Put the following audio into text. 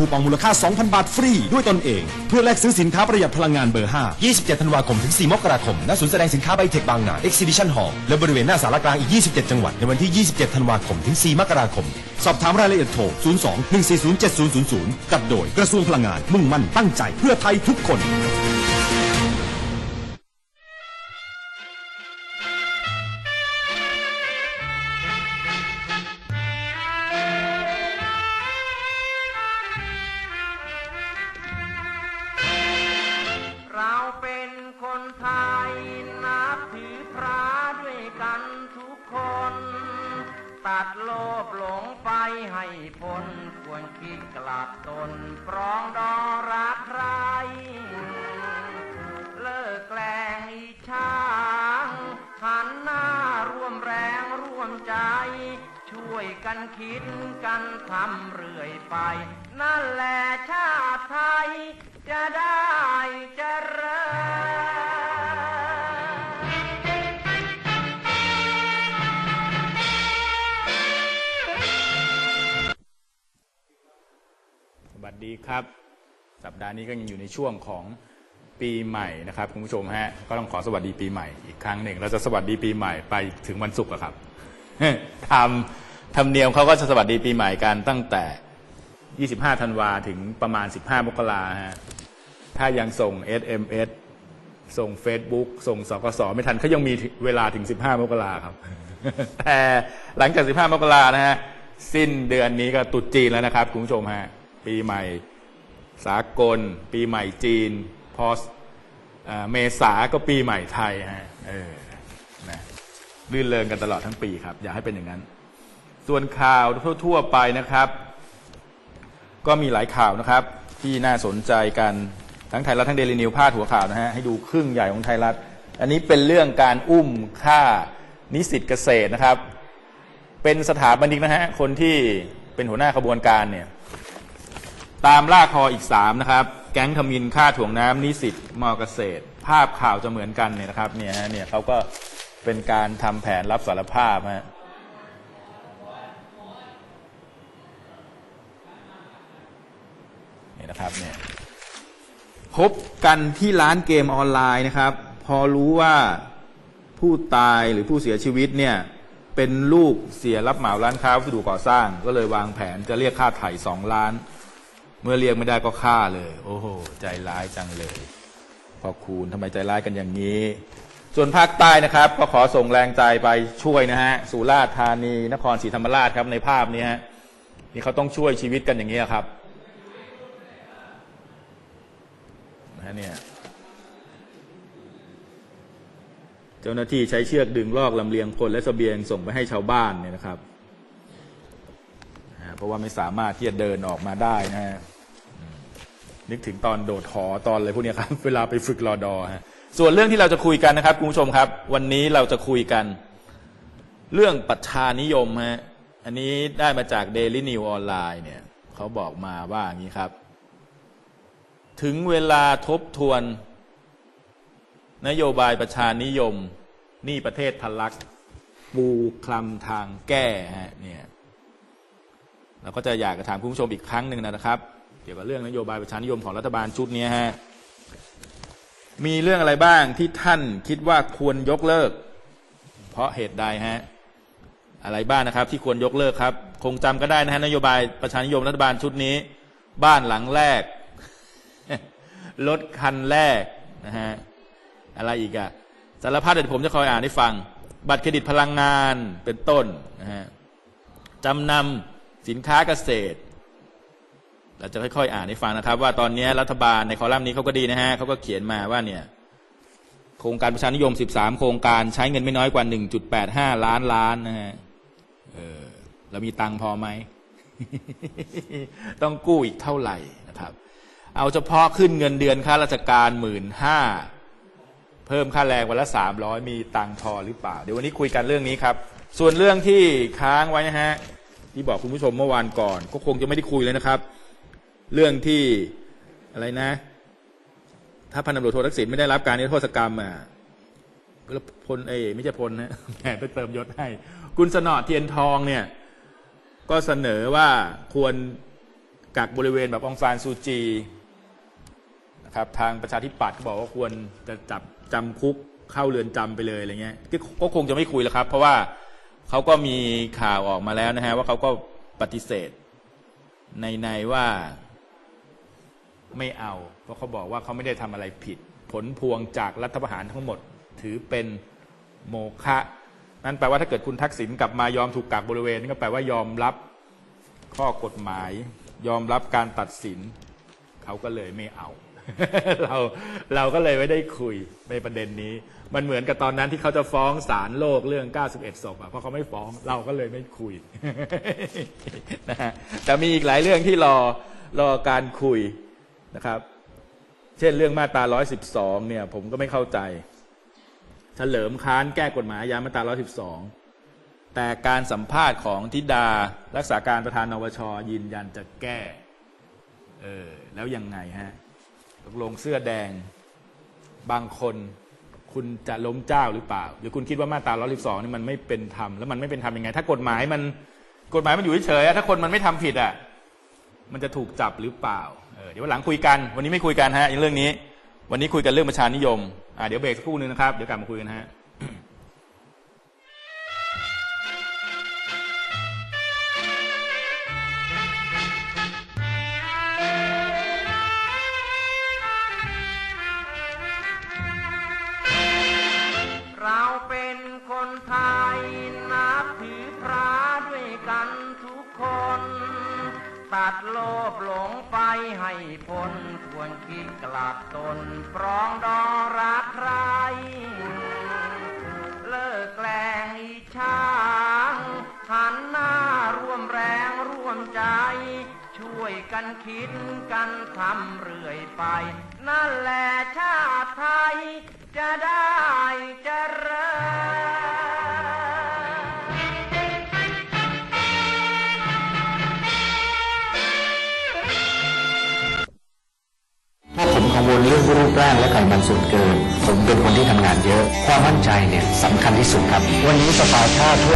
คูปองมูลค่า 2,000 บาทฟรี ด้วยตนเอง เพื่อแลกซื้อสินค้าประหยัดพลังงานเบอร์ 5 27 ธันวาคม ถึง 4 มกราคม ณ ศูนย์แสดงสินค้าไบเทคบางนา Exhibition Hall และบริเวณหน้าสารกลางอีก 27 จังหวัด ในวันที่ 27 ธันวาคม ถึง 4 มกราคม สอบถามรายละเอียดโทร 02 140 7000 กับโดยกระทรวงพลังงาน มุ่งมั่นตั้งใจเพื่อไทยทุกคน ภหลงไปให้พ้นควรคิดกลับตนปรองดองรักใคร เลิกแกล้งอิจฉาหันหน้าร่วมแรงร่วมใจ ช่วยกันคิดกันทำเรื่อยไป นั่นแหละชาติไทย จะได้เจริ วัสดีครับ สัปดาห์นี้ก็ยังอยู่ในช่วงของปีใหม่นะครับคุณผู้ชมฮะก็ต้องขอสวัสดีปีใหม่อีกครั้งหนึ่งเราจะสวัสดีปีใหม่ไปถึงวันศุกร์อะครับทำทำเนียมเขาก็จะสวัสดีปีใหม่กันตั้งแต่ 25 ธันวาถึงประมาณ 15 มกราฮะถ้ายังส่ง SMS ส่ง Facebook ส่งสกสไม่ทันเขายังมีเวลาถึง 15 มกราครับ แต่หลังจาก 15 มกรานะฮะสิ้นเดือนนี้ก็ตรุษจีนแล้วนะครับคุณผู้ชมฮะ ปีใหม่ สากล ปีใหม่จีน พอเมษาก็ปีใหม่ไทยฮะเออนะลื่นเริงกันตลอดทั้งปีครับ อย่าให้เป็นอย่างนั้น ส่วนข่าวทั่ว ๆ ไปนะครับ ก็มีหลายข่าวนะครับ ที่น่าสนใจกันทั้งไทยรัฐทั้งเดลินิวพาดหัวข่าวนะฮะให้ดูครึ่งใหญ่ของไทยรัฐ อันนี้เป็นเรื่องการอุ้มฆ่านิสิตเกษตรนะครับ เป็นสถาบันิกนะฮะคนที่เป็นหัวหน้าขบวนการเนี่ย ตามล่าคออีกสามนะครับ แก๊งทำมินฆ่าถ่วงน้ำนิสิตมอเกษตร ภาพข่าวจะเหมือนกันเนี่ยนะครับเนี่ยฮะเนี่ยเขาก็เป็นการทำแผนรับสารภาพฮะนี่นะครับเนี่ยพบกันที่ร้านเกมออนไลน์นะครับ พอรู้ว่าผู้ตายหรือผู้เสียชีวิตเนี่ยเป็นลูกเสียรับเหมาร้านค้าวัสดุก่อสร้าง ก็เลยวางแผนจะเรียกค่าไถ่สองล้าน มื่อเรียกไม่ได้ก็ฆ่าเลย โอ้โหใจร้ายจังเลยพอคูณทำไมใจร้ายกันอย่างนี้ ส่วนภาคใต้นะครับ ก็ขอส่งแรงใจไปช่วยนะฮะสุราษฎร์ธานี นครศรีธรรมราชครับในภาพนี้ฮะนี่เขาต้องช่วยชีวิตกันอย่างนี้ครับนะเนี่ยเจ้าหน้าที่ใช้เชือกดึงลอกลำเลียงคนและเสบียงส่งไปให้ชาวบ้านเนี่ยนะครับเพราะว่าไม่สามารถที่จะเดินออกมาได้นะฮะ นึกถึงตอนโดดหอตอนอะไรพวกนี้ครับ เวลาไปฝึกรอดอฮะส่วนเรื่องที่เราจะคุยกันนะครับคุณผู้ชมครับ วันนี้เราจะคุยกัน เรื่องประชานิยมฮะอันนี้ได้มาจาก Daily New ออนไลน์เนี่ยเขาบอกมาว่าอย่างนี้ครับ ถึงเวลาทบทวน นโยบายประชานิยม นี่ประเทศทะลักปูคลำทางแก้ฮะเนี่ยเราก็จะอยากจะถามคุณผู้ชมอีกครั้งหนึ่งนะครับ เกี่ยวกับเรื่องนโยบายประชานิยมของรัฐบาลชุดนี้ฮะมีเรื่องอะไรบ้างที่ท่านคิดว่าควรยกเลิก เพราะเหตุใดฮะอะไรบ้างนะครับ ที่ควรยกเลิกครับ คงจำก็ได้นะฮะนโยบายประชานิยมรัฐบาลชุดนี้ บ้านหลังแรกรถคันแรกนะฮะอะไรอีกอะสารพัดเดี๋ยวผมจะคอยอ่านให้ฟัง บัตรเครดิตพลังงานเป็นต้นนะฮะจำนำสินค้าเกษตร เราจะค่อยๆอ่านให้ฟังนะครับ ว่าตอนนี้รัฐบาลในคอลัมน์นี้เขาก็ดีนะฮะเขาก็เขียนมาว่าเนี่ยโครงการประชานิยม 13 โครงการใช้เงินไม่น้อยกว่า 1.85 ล้านล้านนะฮะเออเรามีตังพอไหม ต้องกู้อีกเท่าไหร่นะครับ เอาเฉพาะขึ้นเงินเดือนค่าราชการหมื่นห้าเพิ่มค่าแรงวันละสามร้อยมีตังพอหรือเปล่า เดี๋ยววันนี้คุยกันเรื่องนี้ครับ ส่วนเรื่องที่ค้างไว้นะฮะที่บอกคุณผู้ชมเมื่อวานก่อน ก็คงจะไม่ได้คุยเลยนะครับ เรื่องที่อะไรนะ ถ้าพันตำรวจโททักษิณไม่ได้รับการนิรโทษกรรมอะก็พลเอยไม่ใช่พลนะแหมไปเติมยศให้ คุณสนอเทียนทองเนี่ย ก็เสนอว่าควรกักบริเวณแบบองซานซูจีนะครับทางประชาธิปัตย์ก็บอกว่าควรจะจับจำคุกเข้าเรือนจำไปเลยอะไรเงี้ยก็ก็คงจะไม่คุยแล้วครับ เพราะว่าเขาก็มีข่าวออกมาแล้วนะฮะว่าเขาก็ปฏิเสธในในว่า ไม่เอา เพราะเขาบอกว่าเขาไม่ได้ทำอะไรผิด ผลพวงจากรัฐประหารทั้งหมด ถือเป็นโมฆะนั่นแปลว่าถ้าเกิดคุณทักษิณกลับมายอมถูกกักบริเวณนี่ก็แปลว่ายอมรับข้อกฎหมาย ยอมรับการตัดสิน เขาก็เลยไม่เอา เราเราก็เลยไม่ได้คุยในประเด็นนี้ มันเหมือนกับตอนนั้นที่เขาจะฟ้องศาลโลกเรื่อง 91ศพอะเพราะเขาไม่ฟ้องเราก็เลยไม่คุยนะฮะแต่มีอีกหลายเรื่องที่รอรอการคุย นะครับ เช่นเรื่องมาตรา 112 เนี่ย ผมก็ไม่เข้าใจเฉลิมค้านแก้กฎหมายอามาตรา 112 แต่การสัมภาษณ์ของทิดารักษาการประธานนวชยืนยันจะแก้ เออ แล้วยังไงฮะตกลงเสื้อแดง บางคนคุณจะล้มเจ้าหรือเปล่า หรือคุณคิดว่ามาตรา 112 นี่มันไม่เป็นธรรม แล้วมันไม่เป็นธรรมยังไง ถ้ากฎหมายมันกฎหมายมันอยู่เฉยๆอะถ้าคนมันไม่ทำผิดอะ มันจะถูกจับหรือเปล่า เดี๋ยววันหลังคุยกัน วันนี้ไม่คุยกันฮะเรื่องนี้ วันนี้คุยกันเรื่องประชานิยมอ่าเดี๋ยวเบรกสักครู่นึงนะครับ เดี๋ยวกลับมาคุยกันฮะ ตัดโลภหลงไปให้พ้นควรคิดกลับตนปรองดองรักใคร เลิกแกล้งอิจฉางหันหน้าร่วมแรงร่วมใจ ช่วยกันคิดกันทำเรื่อยไป นั่นแหละชาติไทย จะได้เริญ ลเรื่องรูปร่างและไขมันส่วนเกิน ผมเป็นคนที่ทำงานเยอะ ความมั่นใจเนี่ยสำคัญที่สุดครับ วันนี้สปาชาทั่ว